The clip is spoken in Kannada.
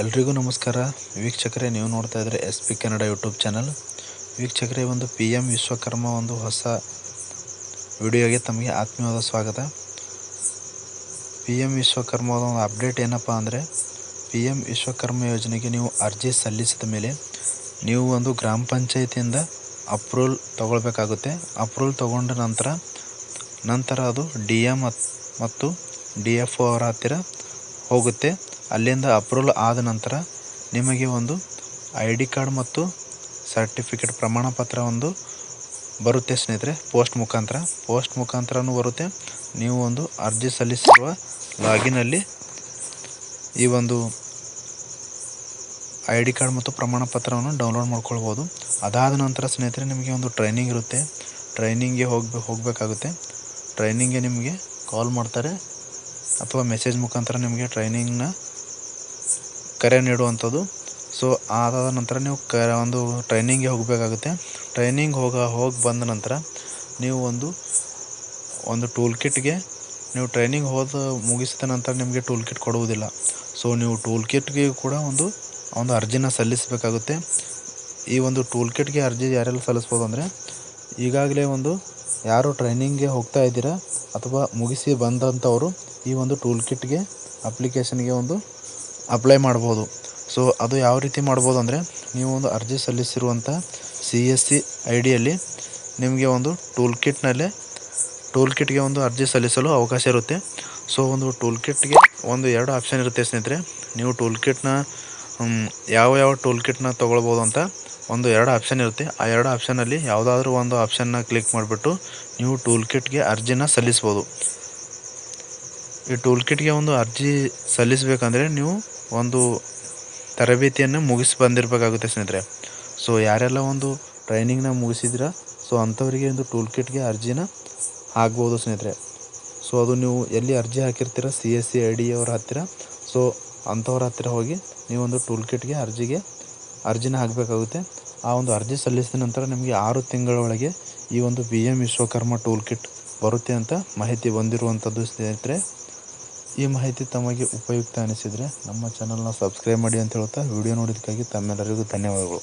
ಎಲ್ರಿಗೂ ನಮಸ್ಕಾರ. ವೀಕ್ಷಕರೇ, ನೀವು ನೋಡ್ತಾ ಇದ್ರೆ S P Kannada YouTube channel. ವೀಕ್ಷಕರೇ, ಒಂದು ಪಿ ಎಂ ವಿಶ್ವಕರ್ಮ ಒಂದು ಹೊಸ ವಿಡಿಯೋಗೆ ತಮಗೆ ಆತ್ಮೀಯವಾದ ಸ್ವಾಗತ. ಪಿ ಎಂ ವಿಶ್ವಕರ್ಮದ ಒಂದು ಅಪ್ಡೇಟ್ ಏನಪ್ಪ ಅಂದರೆ, ಪಿ ಎಂ ವಿಶ್ವಕರ್ಮ ಯೋಜನೆಗೆ ನೀವು ಅರ್ಜಿ ಸಲ್ಲಿಸಿದ ಮೇಲೆ ನೀವು ಒಂದು ಗ್ರಾಮ ಪಂಚಾಯತಿಯಿಂದ ಅಪ್ರೂವಲ್ ತಗೊಳ್ಬೇಕಾಗುತ್ತೆ. ಅಪ್ರೂವಲ್ ತಗೊಂಡ ನಂತರ ನಂತರ ಅದು ಡಿ ಎಂ ಮತ್ತು ಡಿ ಎಫ್ ಅವರ ಹತ್ತಿರ ಹೋಗುತ್ತೆ. ಅಲ್ಲಿಂದ ಅಪ್ರೂವಲ್ ಆದ ನಂತರ ನಿಮಗೆ ಒಂದು ಐ ಡಿ ಕಾರ್ಡ್ ಮತ್ತು ಸರ್ಟಿಫಿಕೇಟ್ ಪ್ರಮಾಣ ಪತ್ರ ಒಂದು ಬರುತ್ತೆ ಸ್ನೇಹಿತರೆ, ಪೋಸ್ಟ್ ಮುಖಾಂತರ. ಪೋಸ್ಟ್ ಮುಖಾಂತರನೂ ಬರುತ್ತೆ. ನೀವು ಒಂದು ಅರ್ಜಿ ಸಲ್ಲಿಸಿರುವ ಲಾಗಿನಲ್ಲಿ ಈ ಒಂದು ಐ ಡಿ ಕಾರ್ಡ್ ಮತ್ತು ಪ್ರಮಾಣ ಪತ್ರವನ್ನು ಡೌನ್ಲೋಡ್ ಮಾಡ್ಕೊಳ್ಬೋದು. ಅದಾದ ನಂತರ ಸ್ನೇಹಿತರೆ, ನಿಮಗೆ ಒಂದು ಟ್ರೈನಿಂಗ್ ಇರುತ್ತೆ. ಟ್ರೈನಿಂಗ್ಗೆ ಹೋಗ್ಬೇ ಹೋಗಬೇಕಾಗುತ್ತೆ. ಟ್ರೈನಿಂಗ್ಗೆ ನಿಮಗೆ ಕಾಲ್ ಮಾಡ್ತಾರೆ ಅಥವಾ ಮೆಸೇಜ್ ಮುಖಾಂತರ ನಿಮಗೆ ಟ್ರೈನಿಂಗ್ನ ಕರೆ ನೀಡುವಂಥದ್ದು. ಸೊ ಅದಾದ ನಂತರ ನೀವು ಕ, ಒಂದು ಟ್ರೈನಿಂಗ್ಗೆ ಹೋಗಬೇಕಾಗುತ್ತೆ. ಟ್ರೈನಿಂಗ್ ಹೋಗ, ಹೋಗಿ ಬಂದ ನಂತರ ನೀವು ಒಂದು ಒಂದು ಟೂಲ್ ಕಿಟ್ಗೆ ನೀವು ಟ್ರೈನಿಂಗ್ ಹೋದ ಮುಗಿಸಿದ ನಂತರ ನಿಮಗೆ ಟೂಲ್ ಕಿಟ್ ಕೊಡುವುದಿಲ್ಲ. ಸೊ ನೀವು ಟೂಲ್ ಕಿಟ್ಗೆ ಕೂಡ ಒಂದು ಒಂದು ಅರ್ಜಿನ ಸಲ್ಲಿಸಬೇಕಾಗುತ್ತೆ. ಈ ಒಂದು ಟೂಲ್ ಕಿಟ್ಗೆ ಅರ್ಜಿ ಯಾರೆಲ್ಲ ಸಲ್ಲಿಸ್ಬೋದು ಅಂದರೆ, ಈಗಾಗಲೇ ಒಂದು ಯಾರು ಟ್ರೈನಿಂಗ್ಗೆ ಹೋಗ್ತಾ ಇದ್ದೀರಾ ಅಥವಾ ಮುಗಿಸಿ ಬಂದಂಥವರು ಈ ಒಂದು ಟೂಲ್ ಕಿಟ್ಗೆ ಅಪ್ಲಿಕೇಶನ್ಗೆ ಒಂದು ಅಪ್ಲೈ ಮಾಡ್ಬೋದು. ಸೊ ಅದು ಯಾವ ರೀತಿ ಮಾಡ್ಬೋದು ಅಂದರೆ, ನೀವು ಒಂದು ಅರ್ಜಿ ಸಲ್ಲಿಸಿರುವಂಥ ಸಿ ಎಸ್ ಸಿ ಐ ಡಿಯಲ್ಲಿ ನಿಮಗೆ ಒಂದು ಟೂಲ್ ಕಿಟ್ನಲ್ಲೇ ಟೂಲ್ ಕಿಟ್ಗೆ ಒಂದು ಅರ್ಜಿ ಸಲ್ಲಿಸಲು ಅವಕಾಶ ಇರುತ್ತೆ. ಸೊ ಒಂದು ಟೂಲ್ ಕಿಟ್ಗೆ ಒಂದು ಎರಡು ಆಪ್ಷನ್ ಇರುತ್ತೆ ಸ್ನೇಹಿತರೆ. ನೀವು ಟೂಲ್ ಕಿಟ್ನ ಯಾವ ಯಾವ ಟೂಲ್ ಕಿಟ್ನ ತೊಗೊಳ್ಬೋದು ಅಂತ ಒಂದು ಎರಡು ಆಪ್ಷನ್ ಇರುತ್ತೆ. ಆ ಎರಡು ಆಪ್ಷನಲ್ಲಿ ಯಾವುದಾದ್ರೂ ಒಂದು ಆಪ್ಷನ್ನ ಕ್ಲಿಕ್ ಮಾಡಿಬಿಟ್ಟು ನೀವು ಟೂಲ್ ಕಿಟ್ಗೆ ಅರ್ಜಿನ ಸಲ್ಲಿಸ್ಬೋದು. ಈ ಟೂಲ್ ಕಿಟ್ಗೆ ಒಂದು ಅರ್ಜಿ ಸಲ್ಲಿಸಬೇಕಂದ್ರೆ ನೀವು ಒಂದು ತರಬೇತಿಯನ್ನು ಮುಗಿಸಿ ಬಂದಿರಬೇಕಾಗುತ್ತೆ ಸ್ನೇಹಿತರೆ. ಸೊ ಯಾರೆಲ್ಲ ಒಂದು ಟ್ರೈನಿಂಗ್ನ ಮುಗಿಸಿದ್ರೆ ಸೊ ಅಂಥವರಿಗೆ ಒಂದು ಟೂಲ್ ಕಿಟ್ಗೆ ಅರ್ಜಿನ ಆಗ್ಬೋದು ಸ್ನೇಹಿತರೆ. ಸೊ ಅದು ನೀವು ಎಲ್ಲಿ ಅರ್ಜಿ ಹಾಕಿರ್ತೀರ C S C I D ಅವರ ಹತ್ತಿರ ಸೊ ಅಂಥವ್ರ ಹತ್ತಿರ ಹೋಗಿ ನೀವೊಂದು ಟೂಲ್ ಕಿಟ್ಗೆ ಅರ್ಜಿಗೆ ಅರ್ಜಿನ ಹಾಕಬೇಕಾಗುತ್ತೆ. ಆ ಒಂದು ಅರ್ಜಿ ಸಲ್ಲಿಸಿದ ನಂತರ ನಿಮಗೆ ಆರು ತಿಂಗಳ ಒಳಗೆ ಈ ಒಂದು B M Vishwakarma tool kit ಬರುತ್ತೆ ಅಂತ ಮಾಹಿತಿ ಬಂದಿರುವಂಥದ್ದು ಸ್ನೇಹಿತರೆ. ಈ ಮಾಹಿತಿ ತಮಗೆ ಉಪಯುಕ್ತ ಅನಿಸಿದರೆ ನಮ್ಮ ಚಾನಲ್ನ ಸಬ್ಸ್ಕ್ರೈಬ್ ಮಾಡಿ ಅಂತ ಹೇಳ್ತಾ ವಿಡಿಯೋ ನೋಡಿದ್ದಕ್ಕಾಗಿ ತಮ್ಮೆಲ್ಲರಿಗೂ ಧನ್ಯವಾದಗಳು.